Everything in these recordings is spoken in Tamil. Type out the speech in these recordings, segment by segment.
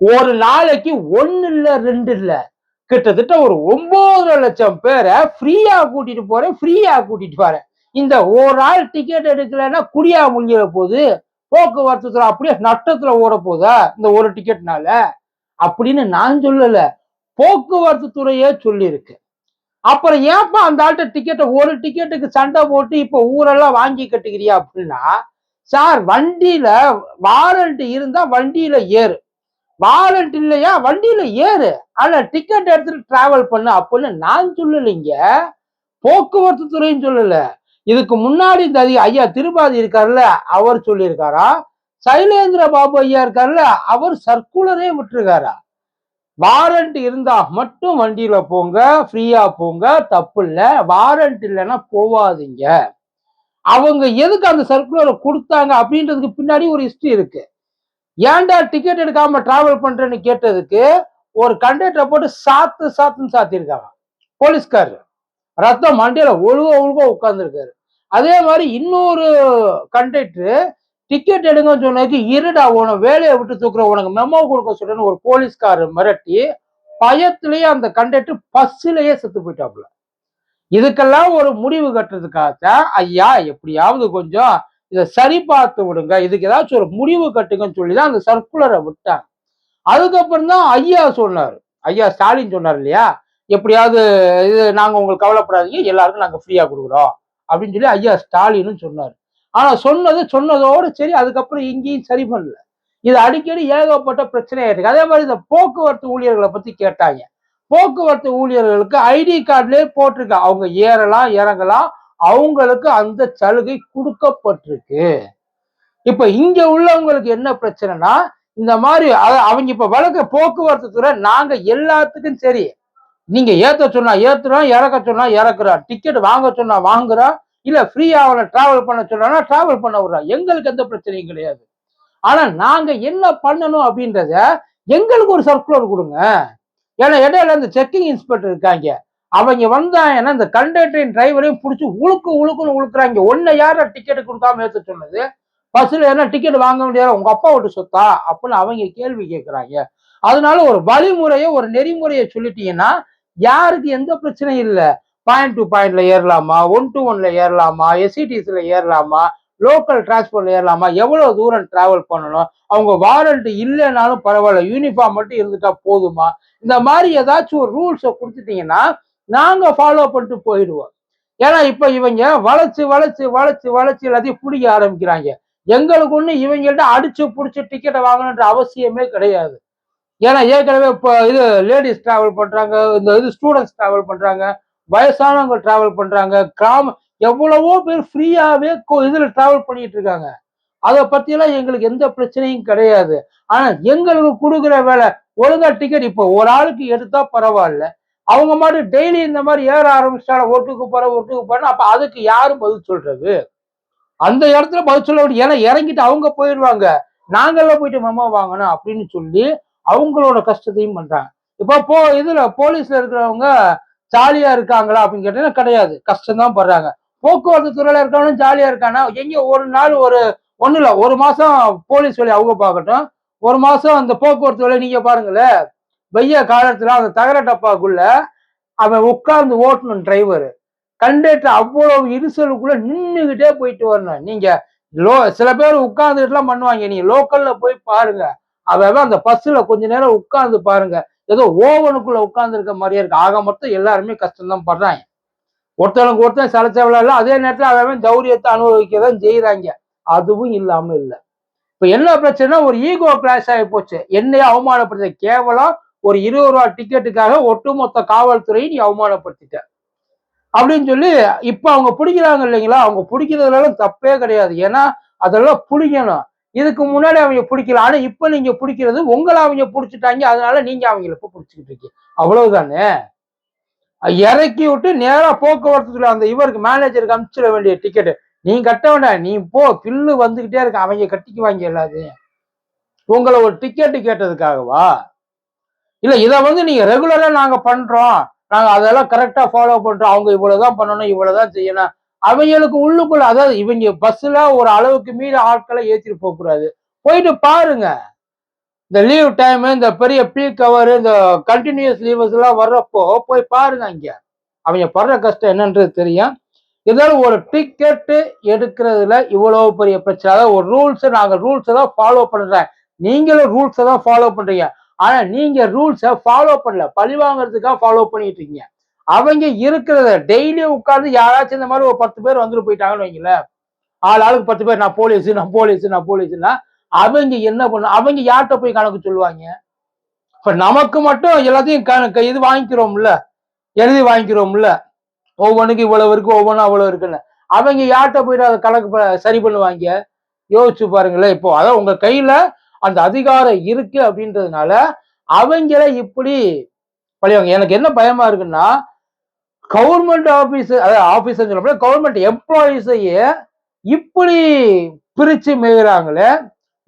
ஒரு நாளைக்கு ஒன்னு இல்ல ரெண்டு இல்ல. கிட்டத்தட்ட ஒரு ஒன்பது லட்சம் பேரை ஃப்ரீயா கூட்டிட்டு போறேன் ஃப்ரீயா கூட்டிட்டு போறேன் இந்த ஒரு ஆள் டிக்கெட் எடுக்கலைன்னா குடியா முடிஞ்சிட போகுது போக்குவரத்து துறை அப்படியே நட்டத்துல ஓட போதா இந்த ஒரு டிக்கெட்னால அப்படின்னு நான் சொல்லல. போக்குவரத்து துறையே சொல்லியிருக்கு. அப்புறம் ஏன்பா அந்த ஆள்கிட்ட டிக்கெட்டை ஒரு டிக்கெட்டுக்கு சண்டை போட்டு இப்போ ஊரெல்லாம் வாங்கி கட்டுக்கிறியா அப்படின்னா சார் வண்டியில வாரண்ட் இருந்தா வண்டியில ஏறு. வாரண்ட் இல்லையா? வண்டியில ஏறு. ஆனா டிக்கெட் எடுத்துட்டு டிராவல் பண்ணு அப்படின்னு நான் சொல்லலைங்க போக்குவரத்து துறைன்னு சொல்லல. இதுக்கு முன்னாடி இந்த ஐயா திருபாதி இருக்காருல்ல அவர் சொல்லியிருக்காரா? சைலேந்திர பாபு ஐயா இருக்காருல்ல அவர் சர்க்குலரே விட்டுருக்காரா? வாரண்ட் இருந்தா மட்டும் வண்டியில போங்க ஃப்ரீயா போங்க தப்பு இல்லை. வாரண்ட் இல்லைன்னா போவாதீங்க. அவங்க எதுக்கு அந்த சர்க்குலரை கொடுத்தாங்க அப்படின்றதுக்கு பின்னாடி ஒரு ஹிஸ்டரி இருக்கு. ஏன்டா டிக்கெட் எடுக்காம டிராவல் பண்றேன்னு கேட்டதுக்கு ஒரு கண்டக்டரை போட்டு சாத்து சாத்துன்னு சாத்திருக்காங்க போலீஸ்காரர். ரத்தம் மண்டையில ஒழுக ஒழுக உட்கார்ந்துருக்காரு. அதே மாதிரி இன்னொரு கண்டக்டரு டிக்கெட் எடுங்கன்னு சொன்னதுக்கு இருடா உனக்கு வேலையை விட்டு தூக்குற உனக்கு மெமோ கொடுக்க சொல்றேன்னு ஒரு போலீஸ்காரர் மிரட்டி பயத்திலேயே அந்த கண்டக்டர் பஸ்ஸிலேயே செத்து போயிட்டாப்புல. இதுக்கெல்லாம் ஒரு முடிவு கட்டுறதுக்காகத்தான் ஐயா எப்படியாவது கொஞ்சம் இதை சரி பார்த்து விடுங்க. இதுக்கு ஏதாச்சும் ஒரு முடிவு கட்டுங்கன்னு சொல்லி தான் அந்த சர்க்குலரை விட்டாங்க. அதுக்கப்புறம் தான் ஐயா சொன்னார். ஐயா ஸ்டாலின் சொன்னார் இல்லையா? எப்படியாவது இது நாங்கள் உங்களுக்கு கவலைப்படாதீங்க எல்லாருக்கும் நாங்கள் ஃப்ரீயாக கொடுக்குறோம் அப்படின்னு சொல்லி ஐயா ஸ்டாலினும் சொன்னார். ஆனால் சொன்னது சொன்னதோடு சரி அதுக்கப்புறம் எங்கேயும் சரி பண்ணல. இது அடிக்கடி ஏகப்பட்ட பிரச்சனையாக இருக்கு அதே மாதிரி இந்த போக்குவரத்து ஊழியர்களை பற்றி கேட்டாங்க. போக்குவரத்து ஊழியர்களுக்கு ஐடி கார்டுலேயே போட்டிருக்கு அவங்க ஏறலாம் இறங்கலாம் அவங்களுக்கு அந்த சலுகை கொடுக்கப்பட்டிருக்கு. இப்ப இங்க உள்ளவங்களுக்கு என்ன பிரச்சனைனா இந்த மாதிரி அவங்க இப்ப வழக்க போக்குவரத்து துறை நாங்க எல்லாத்துக்கும் சரி. நீங்க ஏத்த சொன்னா ஏத்துறோம் இறக்க சொன்னா இறக்குறோம் டிக்கெட் வாங்க சொன்னா வாங்குறோம் இல்ல ஃப்ரீயா அவனை டிராவல் பண்ண சொன்னா டிராவல் பண்ண விடுறோம் எங்களுக்கு எந்த பிரச்சனையும் கிடையாது. ஆனா நாங்க என்ன பண்ணணும் அப்படின்றத எங்களுக்கு ஒரு சர்க்குலர் கொடுங்க. ஏன்னா இடையில இந்த செக்கிங் இன்ஸ்பெக்டர் இருக்காங்க. அவங்க வந்தாங்கன்னா இந்த கண்டக்டரின் டிரைவரையும் பிடிச்சி உழுக்கு உழுக்குன்னு உழுக்குறாங்க. ஒன்ன யார டிக்கெட் கொடுக்காம ஏற்ற சொன்னது பஸ்ல ஏன்னா டிக்கெட் வாங்க முடியாது? உங்க அப்பா விட்டு சொத்தா? அப்படின்னு அவங்க கேள்வி கேட்குறாங்க அதனால ஒரு வழிமுறையை ஒரு நெறிமுறையை சொல்லிட்டீங்கன்னா யாருக்கு எந்த பிரச்சனையும் இல்லை. பாயிண்ட் டு பாயிண்ட்ல ஏறலாமா? ஒன் டு ஒன்ல ஏறலாமா? எஸ்சிடிஸ்ல ஏறலாமா? லோக்கல் டிரான்ஸ்போர்ட்ல ஏறலாமா? எவ்வளவு தூரம் டிராவல் பண்ணணும்? அவங்க வாரண்ட் இல்லைனாலும் பரவாயில்ல. யூனிஃபார்ம் மட்டும் இருந்துட்டா போதுமா? இந்த மாதிரி ஏதாச்சும் ஒரு ரூல்ஸை கொடுத்துட்டீங்கன்னா நாங்க ஃபாலோ பண்ணிட்டு போயிடுவோம். ஏன்னா இப்ப இவங்க வளைச்சு வளைச்சு வளைச்சு வளைச்சு எல்லாத்தையும் பிடிக்க ஆரம்பிக்கிறாங்க. எங்களுக்கு ஒண்ணு இவங்கள்ட்ட அடிச்சு பிடிச்சி டிக்கெட்டை வாங்கணுன்ற அவசியமே கிடையாது. ஏன்னா ஏற்கனவே இப்போ இது லேடிஸ் டிராவல் பண்றாங்க இந்த இது ஸ்டூடெண்ட்ஸ் டிராவல் பண்றாங்க வயசானவங்க டிராவல் பண்றாங்க கிராம எவ்வளவோ பேர் ஃப்ரீயாவே இதுல டிராவல் பண்ணிட்டு இருக்காங்க. அதை பத்தியெல்லாம் எங்களுக்கு எந்த பிரச்சனையும் கிடையாது. ஆனா எங்களுக்கு கொடுக்குற வேலை ஒழுங்கா டிக்கெட் இப்போ ஒரு ஆளுக்கு எடுத்தா பரவாயில்ல. அவங்க மாதிரி டெய்லி இந்த மாதிரி ஏற ஆரம்பிச்சாலும் ஒட்டுக்கு போற ஒட்டுக்கு போறேன் அப்ப அதுக்கு யாரு பதில் சொல்றது? அந்த இடத்துல பதில் சொல்ல முடியும் ஏன்னா இறங்கிட்டு அவங்க போயிடுவாங்க. நாங்கெல்லாம் போயிட்டு மெமோ வாங்கணும் அப்படின்னு சொல்லி அவங்களோட கஷ்டத்தையும் பண்றாங்க. இப்போ போ இதுல போலீஸ்ல இருக்கிறவங்க ஜாலியா இருக்காங்களா அப்படின்னு கேட்டீங்கன்னா கிடையாது. கஷ்டம் தான் படுறாங்க. போக்குவரத்து துறையில இருக்கவனும் ஜாலியா இருக்கானா? எங்க ஒரு நாள் ஒரு ஒண்ணு இல்ல ஒரு மாசம் போலீஸ் வேலையை அவங்க பார்க்கட்டும். ஒரு மாசம் அந்த போக்குவரத்து வேலையை நீங்க பாருங்களேன். வெய்ய காலத்துல அந்த தகர டப்பாக்குள்ள அவன் உட்கார்ந்து ஓட்டணும் டிரைவர் கண்டக்டர் அவ்வளவு இருசலுக்குள்ள நின்றுகிட்டே போயிட்டு வரணும். நீங்க லோ சில பேர் உட்கார்ந்துட்டுலாம் பண்ணுவாங்க. நீங்க லோக்கல்ல போய் பாருங்க. அவன் அந்த பஸ்ல கொஞ்ச நேரம் உட்கார்ந்து பாருங்க. ஏதோ ஓவனுக்குள்ள உட்கார்ந்து இருக்க மாதிரியே இருக்கு. ஆக மொத்தம் எல்லாருமே கஷ்டம்தான் படுறாங்க. ஒருத்தனுக்கு ஒருத்தன் சலச்சவள இல்ல அதே நேரத்துல அவன் தௌரியத்தை அனுபவிக்க தான் செய்யறாங்க அதுவும் இல்லாம இல்லை. இப்ப என்ன பிரச்சனைனா ஒரு ஈகோ கிளாஸ் ஆகி போச்சு. என்னையே அவமானப்படுத்த. கேவலம் ஒரு இருபது ரூபா டிக்கெட்டுக்காக ஒட்டுமொத்த காவல்துறையை நீ அவமானப்படுத்திட்ட. அப்படின்னு சொல்லி இப்போ அவங்க பிடிக்கிறாங்க இல்லைங்களா? அவங்க பிடிக்கிறதுலாம் தப்பே கிடையாது. ஏன்னா அதெல்லாம் பிடிக்கணும். இதுக்கு முன்னாடி அவங்க பிடிக்கல. ஆனா இப்ப நீங்க பிடிக்கிறது உங்களை அவங்க பிடிச்சிட்டாங்க. அதனால நீங்க அவங்கள இப்ப பிடிச்சிக்கிட்டு இருக்கீங்க. அவ்வளவுதானே? இறக்கி விட்டு நேரா போக்குவரத்துல அந்த இவருக்கு மேனேஜருக்கு அனுப்பிச்சிட வேண்டிய டிக்கெட் நீ கட்ட வேண்டாம் நீ போ. பில்லு வந்துகிட்டே இருக்க. அவங்க கட்டிக்குவாங்க எல்லாத்தையும். உங்களை ஒரு டிக்கெட்டு கேட்டதுக்காகவா? இல்லை இதை வந்து நீங்கள் ரெகுலராக நாங்கள் பண்ணுறோம் நாங்கள் அதெல்லாம் கரெக்டாக ஃபாலோ பண்ணுறோம் அவங்க இவ்வளோதான் பண்ணணும் இவ்வளோதான் செய்யணும். அவங்களுக்கு உள்ளுக்குள்ள அதாவது இவங்க பஸ்ஸில் ஒரு அளவுக்கு மீறி ஆட்களை ஏற்றிட்டு போகக்கூடாது போயிட்டு பாருங்க. இந்த லீவ் டைம் இந்த பெரிய பீக் கவர் இந்த கண்டினியூஸ் லீவர்ஸ்லாம் எல்லாம் வர்றப்போ போய் பாருங்க அங்கே. அவங்க படுற கஷ்டம் என்னன்றது தெரியும். இருந்தாலும் ஒரு டிக்கெட்டு எடுக்கிறதுல இவ்வளோ பெரிய பிரச்சனை. அதாவது ஒரு ரூல்ஸை நாங்கள் ரூல்ஸை தான் ஃபாலோ பண்ணுறேன் நீங்களும் ரூல்ஸை தான் ஃபாலோ பண்ணுறீங்க ஆனா நீங்க ரூல்ஸை ஃபாலோ பண்ணல. பழி வாங்குறதுக்காக ஃபாலோ பண்ணிட்டு இருக்கீங்க. அவங்க இருக்கிறத டெய்லி உட்கார்ந்து யாராச்சும் இந்த மாதிரி ஒரு பத்து பேர் வந்துட்டு போயிட்டாங்கன்னு வைங்களேன். ஆள் ஆளுக்கு பத்து பேர் நான் போலீஸ் நான் போலீஸ் நான் போலீஸ்னா அவங்க என்ன பண்ண அவங்க யார்கிட்ட போய் கணக்கு சொல்லுவாங்க? இப்ப நமக்கு மட்டும் எல்லாத்தையும் கணக்கு இது வாங்கிக்கிறோம்ல. எழுதி வாங்கிக்கிறோம்ல. ஒவ்வொன்றுக்கும் இவ்வளவு இருக்கு ஒவ்வொன்றும் அவ்வளவு இருக்குன்னு. அவங்க யார்கிட்ட போயிட்டு அதை கணக்கு சரி பண்ணுவாங்க? யோசிச்சு பாருங்களேன். இப்போ அதான் உங்க கையில அந்த அதிகாரம் இருக்கு அப்படின்றதுனால அவங்கள இப்படி பழிவாங்க. எனக்கு என்ன பயமா இருக்குன்னா கவர்மெண்ட் ஆபீஸ் அதாவது ஆபீஸ் சொல்ல கவர்மெண்ட் எம்ப்ளாயிஸையே இப்படி பிரிச்சு மேய்கிறாங்களே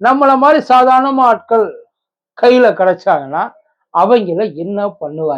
நம்மள மாதிரி சாதாரண ஆட்கள் கையில கிடைச்சாங்கன்னா அவங்கள என்ன பண்ணுவாங்க?